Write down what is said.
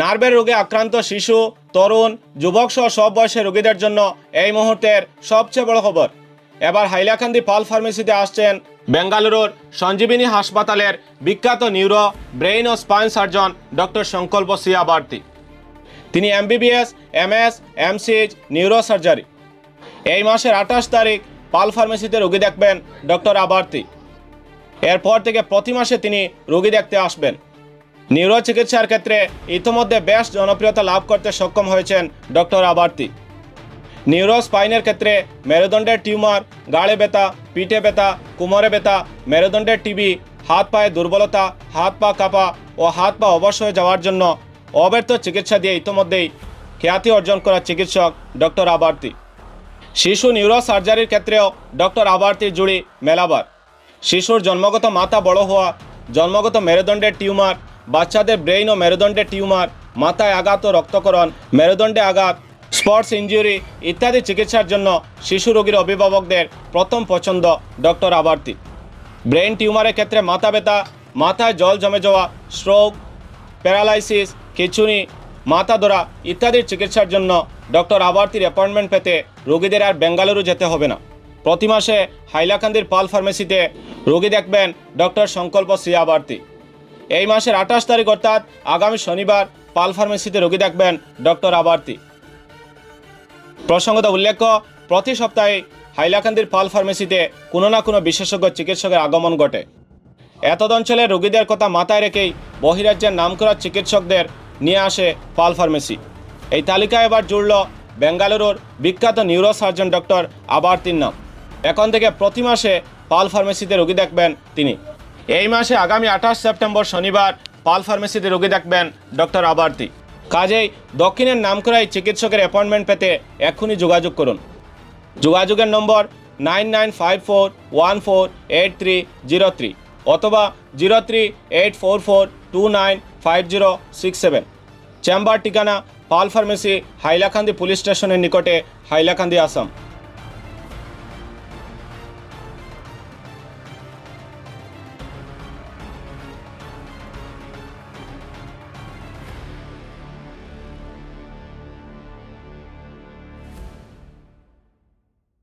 নার্ভের রোগে আক্রান্ত শিশু, তরুণ, যুবক সহ সব বয়সের রোগীদের জন্য এই মুহূর্তের সবচেয়ে বড় খবর। এবার হাইলাকান্দি পাল ফার্মেসিতে আসছেন বেঙ্গালুরুর সঞ্জীবিনী হাসপাতালের বিখ্যাত নিউরো ব্রেইন ও spine surgeon doctor Sankalp Siya Barti. তিনি MBBS, MS, MCh neuro surgery এই মাসের আঠাশ তারিখ পাল ফার্মেসিতে রোগী দেখবেন ডক্টর আবার্তি। এরপর থেকে প্রতি মাসে তিনি রোগী দেখতে আসবেন। নিউরো চিকিৎসার ক্ষেত্রে ইতিমধ্যে বেশ জনপ্রিয়তা লাভ করতে সক্ষম হয়েছেন ডক্টর আবার্তি। নিউরো স্পাইনের ক্ষেত্রে মেরুদণ্ডের টিউমার, গাড়ে ব্যথা, পিঠে ব্যথা, কোমরে ব্যথা, মেরুদণ্ডের টিবি, হাত পায়ে দুর্বলতা, হাত পা কাঁপা ও হাত পা অবশ হয়ে যাওয়ার জন্য অব্যর্থ চিকিৎসা দিয়ে ইতিমধ্যেই খ্যাতি অর্জন করা চিকিৎসক ডক্টর আবার্তি। শিশু নিউরো সার্জারির ক্ষেত্রেও ডক্টর আবার্তির জুড়ি মেলাবার। শিশুর জন্মগত মাথা বড় হওয়া, জন্মগত মেরুদণ্ডের টিউমার বাচ্চাদের ব্রেইন ও মেরুদণ্ডের টিউমার, মাথায় আঘাত ও রক্তকরণ মেরুদণ্ডে আঘাত স্পোর্টস ইঞ্জুরি ইত্যাদি চিকিৎসার জন্য শিশু রোগীর অভিভাবকদের প্রথম পছন্দ ডক্টর আবার্তি। ব্রেন টিউমারের ক্ষেত্রে মাথা ব্যথা, মাথায় জল জমে যাওয়া স্ট্রোক প্যারালাইসিস খিচুনি, মাথা ধরা ইত্যাদির চিকিৎসার জন্য ডক্টর আবার্তির অ্যাপয়েন্টমেন্ট পেতে রোগীদের আর বেঙ্গালুরু যেতে হবে না। প্রতি মাসে হাইলাকান্দির পাল ফার্মেসিতে রোগী দেখবেন ডক্টর সংকল্প শ্রী আবার্তি। এই মাসের আঠাশ তারিখ অর্থাৎ আগামী শনিবার পাল ফার্মেসিতে রোগী দেখবেন ডক্টর আবার্তি। প্রসঙ্গত উল্লেখ্য, প্রতি সপ্তাহে হাইলাকান্দির পাল ফার্মেসিতে কোনো না কোনো বিশেষজ্ঞ চিকিৎসকের আগমন ঘটে। এতদ অঞ্চলের রোগীদের কথা মাথায় রেখেই বহিরাজ্যের নামকরা চিকিৎসকদের নিয়ে আসে পাল ফার্মেসি। এই তালিকায় এবার জুড়ল বেঙ্গালুরুর বিখ্যাত নিউরো সার্জন ডক্টর আবার্তির নাম। এখন থেকে প্রতি মাসে পাল ফার্মেসিতে রোগী দেখবেন তিনি। এই মাসে আগামী আঠাশ সেপ্টেম্বর শনিবার পাল ফার্মেসিতে রোগী দেখবেন ডক্টর আবার্তি কাজেই দক্ষিণের নামকরা এই চিকিৎসকের অ্যাপয়েন্টমেন্ট পেতে এক্ষুনি যোগাযোগ করুন। যোগাযোগের number nine nine five four one four eight three zero three অথবা zero three eight four four two nine five zero six seven. Chamber ঠিকানা পাল ফার্মেসি হাইলাকান্দি পুলিশ স্টেশনের নিকটে হাইলাকান্দি আসাম।